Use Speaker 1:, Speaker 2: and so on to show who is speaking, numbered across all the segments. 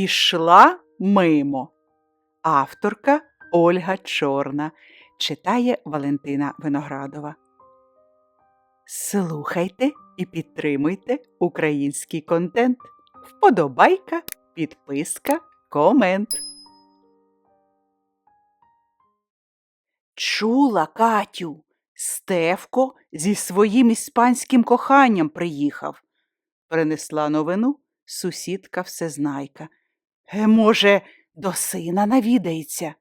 Speaker 1: Ішла мимо. Авторка Ольга Чорна читає Валентина Виноградова. Слухайте і підтримуйте український контент. Вподобайка, підписка, комент. Чула, Катю, Стевко зі своїм іспанським коханням приїхав. Принесла новину сусідка всезнайка. Е, може, до сина навідається?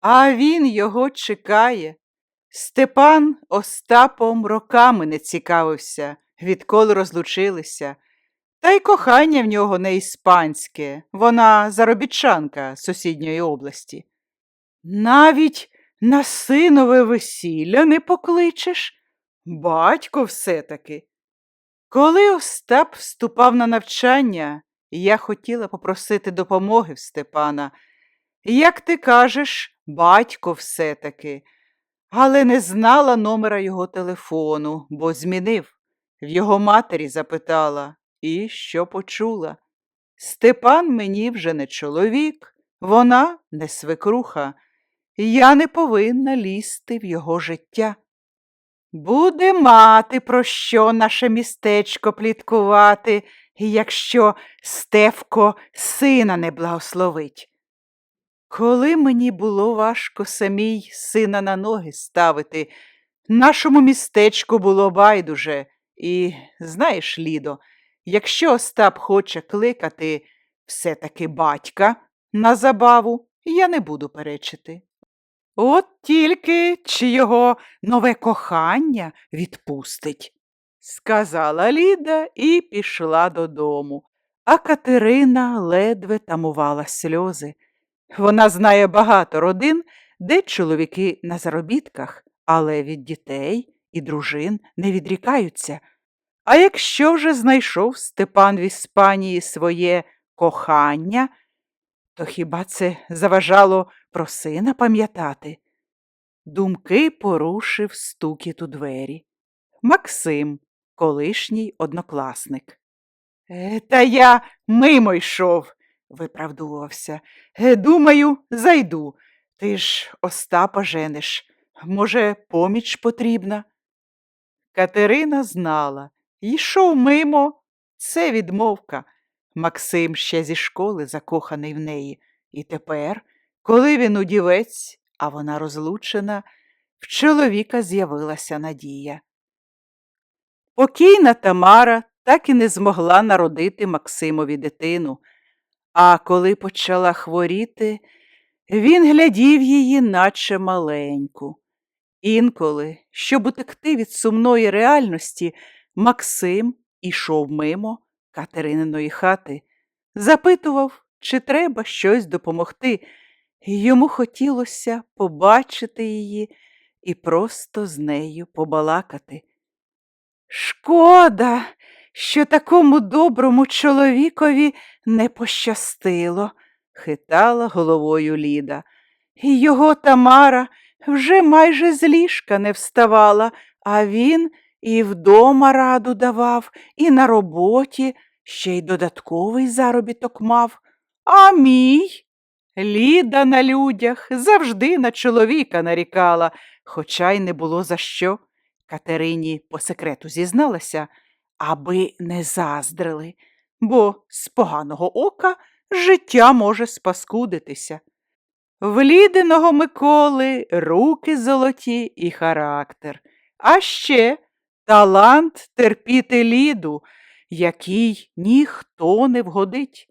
Speaker 1: А він його чекає. Степан Остапом роками не цікавився, відколи розлучилися. Та й кохання в нього не іспанське, вона заробітчанка сусідньої області. Навіть на синове весілля не покличеш? Батько все-таки. Коли Остап вступав на навчання, я хотіла попросити допомоги в Степана. Як ти кажеш, батько все-таки, але не знала номера його телефону, бо змінив. В його матері запитала і що почула. Степан мені вже не чоловік, вона не свекруха. Я не повинна лізти в його життя. Буде мати про що наше містечко пліткувати, якщо Стевко сина не благословить. Коли мені було важко самій сина на ноги ставити, нашому містечку було байдуже, і, знаєш, Лідо, якщо Остап хоче кликати все-таки батька на забаву, я не буду перечити. От тільки чи його нове кохання відпустить, сказала Ліда і пішла додому. А Катерина ледве тамувала сльози. Вона знає багато родин, де чоловіки на заробітках, але від дітей і дружин не відрікаються. А якщо вже знайшов Степан в Іспанії своє кохання, то хіба це заважало про сина пам'ятати? Думки порушив стукіт у двері. Максим, колишній однокласник. «Е, Та я мимо йшов, виправдувався. «Е, Думаю, зайду. Ти ж Остапа жениш. Може, поміч потрібна? Катерина знала, йшов мимо. Це відмовка. Максим ще зі школи закоханий в неї. І тепер, коли він удівець, а вона розлучена, в чоловіка з'явилася надія. Покійна Тамара так і не змогла народити Максимові дитину, а коли почала хворіти, він глядів її, наче маленьку. Інколи, щоб утекти від сумної реальності, Максим ішов мимо Катерининої хати, запитував, чи треба щось допомогти. Йому хотілося побачити її і просто з нею побалакати. Шкода, що такому доброму чоловікові не пощастило, хитала головою Ліда. І його Тамара вже майже з ліжка не вставала, а він і вдома раду давав, і на роботі ще й додатковий заробіток мав. А мій? Ліда на людях завжди на чоловіка нарікала, хоча й не було за що. Катерині по секрету зізналася, аби не заздрили, бо з поганого ока життя може спаскудитися. В Лідиного Миколи руки золоті і характер, а ще талант терпіти Ліду, який ніхто не вгодить.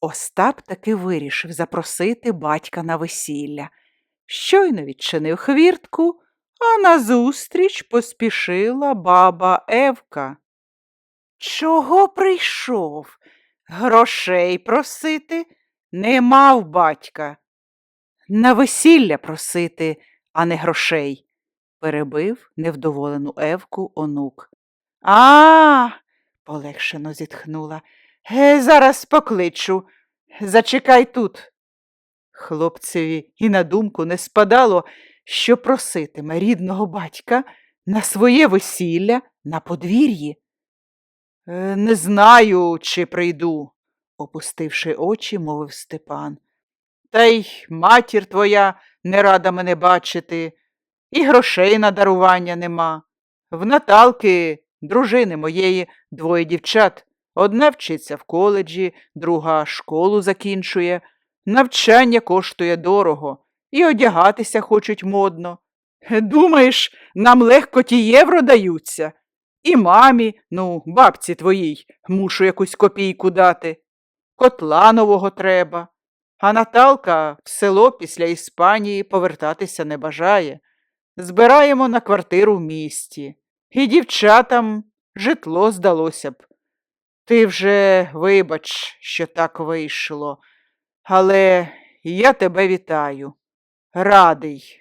Speaker 1: Остап таки вирішив запросити батька на весілля. Щойно відчинив хвіртку, а назустріч поспішила баба Евка. Чого прийшов? Грошей просити не мав батька. На весілля просити, а не грошей, перебив невдоволену Евку онук. А, полегшено зітхнула. Е, зараз покличу. Зачекай тут. Хлопцеві і на думку не спадало, що проситиме рідного батька на своє весілля на подвір'ї. «Е, Не знаю, чи прийду. опустивши очі, мовив Степан. Та й матір твоя не рада мене бачити, і грошей на дарування нема. В Наталки, дружини моєї, двоє дівчат. Одна вчиться в коледжі, друга школу закінчує. Навчання коштує дорого, і одягатися хочуть модно. Думаєш, нам легко ті євро даються? І мамі, ну, бабці твоїй, мушу якусь копійку дати. Котла нового треба. А Наталка в село після Іспанії повертатися не бажає. Збираємо на квартиру в місті. І дівчатам житло здалося б. Ти вже вибач, що так вийшло, але я тебе вітаю. Радий.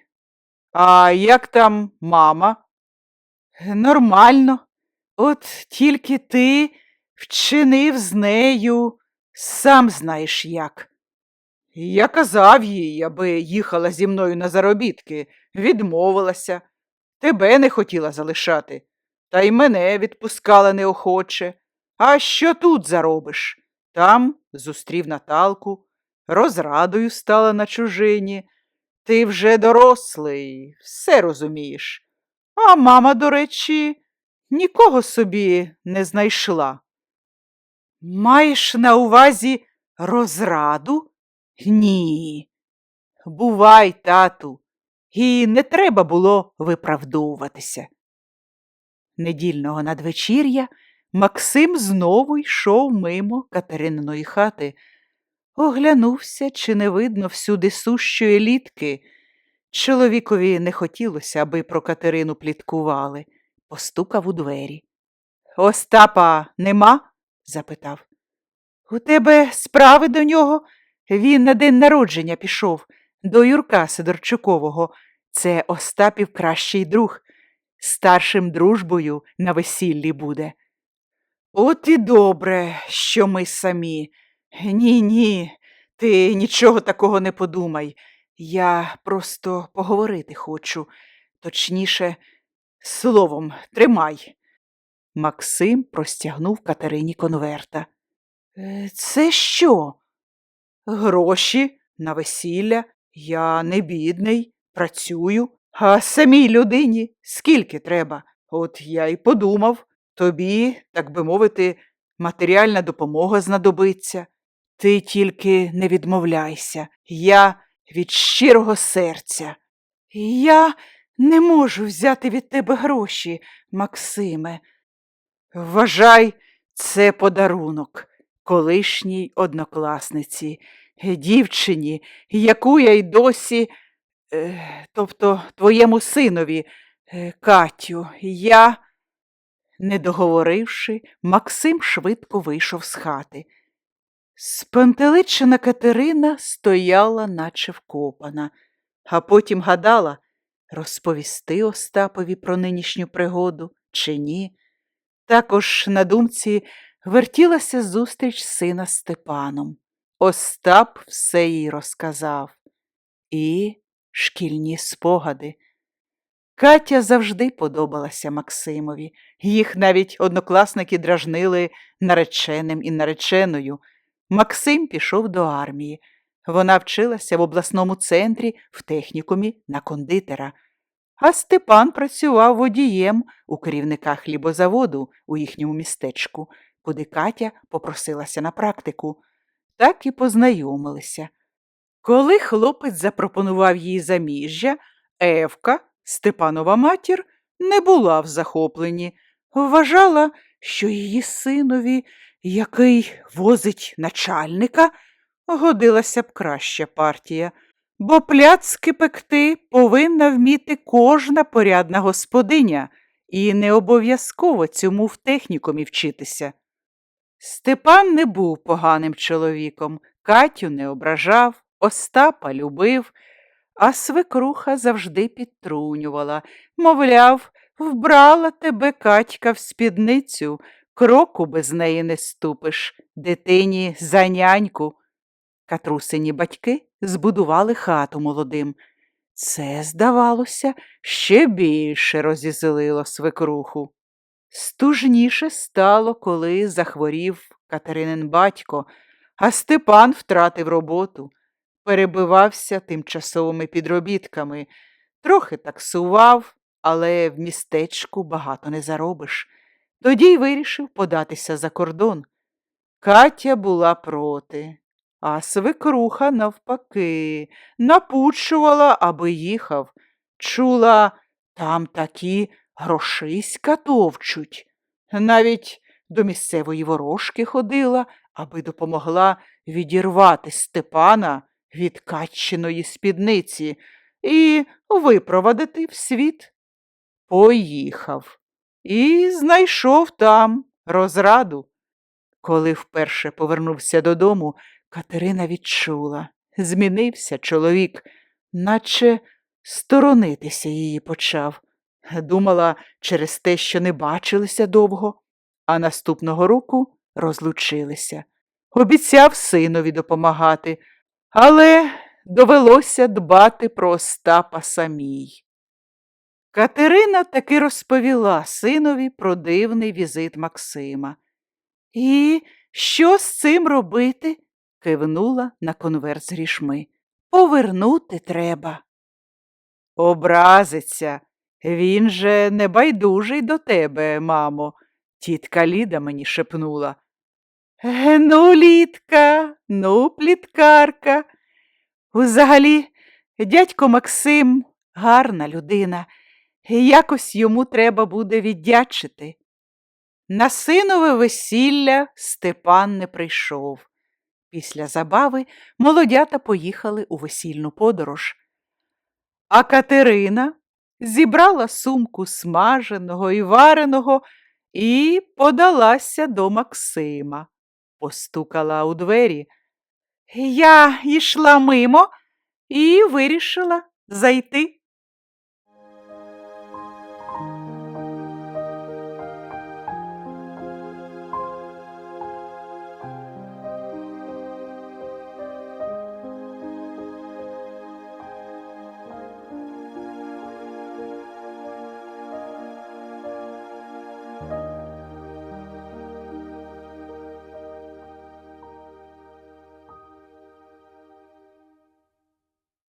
Speaker 1: А як там мама? Нормально. От тільки ти вчинив з нею, сам знаєш як. Я казав їй, аби їхала зі мною на заробітки, відмовилася. Тебе не хотіла залишати, та й мене відпускала неохоче. А що тут заробиш? Там зустрів Наталку, розрадою стала на чужині. Ти вже дорослий, все розумієш. А мама, до речі, нікого собі не знайшла. Маєш на увазі розраду? Ні. Бувай, тату, і не треба було виправдовуватися. Недільного надвечір'я Максим знову йшов мимо Катерининої хати. Оглянувся, чи не видно всюди сущої літки. Чоловікові не хотілося, аби про Катерину пліткували. Постукав у двері. Остапа нема? запитав. У тебе справи до нього? Він на день народження пішов до Юрка Сидорчукового. Це Остапів кращий друг. Старшим дружбою на весіллі буде. От і добре, що ми самі. Ні, ні, ти нічого такого не подумай. Я просто поговорити хочу. Точніше, словом, тримай. Максим простягнув Катерині конверта. «Е, Це що? Гроші на весілля. Я не бідний, працюю. А самій людині скільки треба? От я й подумав. Тобі, так би мовити, матеріальна допомога знадобиться. Ти тільки не відмовляйся. Я від щирого серця. Я не можу взяти від тебе гроші, Максиме. Вважай, це подарунок колишній однокласниці, дівчині, яку я й досі, е, тобто твоєму синові, е, Катю, я. Не договоривши, Максим швидко вийшов з хати. Спантеличена Катерина стояла, наче вкопана, а потім гадала, розповісти Остапові про нинішню пригоду чи ні. Також на думці вертілася зустріч сина Степаном. Остап все їй розказав. І шкільні спогади. Катя завжди подобалася Максимові. Їх навіть однокласники дражнили нареченим і нареченою. Максим пішов до армії. Вона вчилася в обласному центрі в технікумі на кондитера. А Степан працював водієм у керівника хлібозаводу у їхньому містечку, куди Катя попросилася на практику. Так і познайомилися. Коли хлопець запропонував їй заміжжя, Евка, Степанова матір, не була в захопленні, вважала, що її синові, який возить начальника, годилася б краща партія, бо пляцки пекти повинна вміти кожна порядна господиня, і не обов'язково цьому в технікумі вчитися. Степан не був поганим чоловіком, Катю не ображав, Остапа любив, а свекруха завжди підтрунювала, мовляв, вбрала тебе Катька в спідницю, кроку без неї не ступиш, дитині за няньку. Катрусині батьки збудували хату молодим. Це, здавалося, ще більше розізлило свекруху. Стужніше стало, коли захворів Катеринин батько, а Степан втратив роботу, перебивався тимчасовими підробітками, трохи таксував, але в містечку багато не заробиш. Тоді й вирішив податися за кордон. Катя була проти, а свекруха, навпаки, напучувала, аби їхав. Чула, там такі грошиська товчуть. Навіть до місцевої ворожки ходила, аби допомогла відірвати Степана від Катчиної спідниці і випровадити в світ. Поїхав і знайшов там розраду. Коли вперше повернувся додому, Катерина відчула, змінився чоловік, наче сторонитися її почав. Думала через те, що не бачилися довго, а наступного року розлучилися. Обіцяв синові допомагати, але довелося дбати про Остапа самій. Катерина таки розповіла синові про дивний візит Максима. І що з цим робити? кивнула на конверт з грішми. Повернути треба. Образиться. Він же не байдужий до тебе, мамо, тітка Ліда мені шепнула. «Е, Ну, Лідка, ну, пліткарка. Взагалі, дядько Максим гарна людина, якось йому треба буде віддячити. На синове весілля Степан не прийшов. Після забави молодята поїхали у весільну подорож. А Катерина зібрала сумку смаженого і вареного і подалася до Максима. Постукала у двері. Я йшла мимо і вирішила зайти.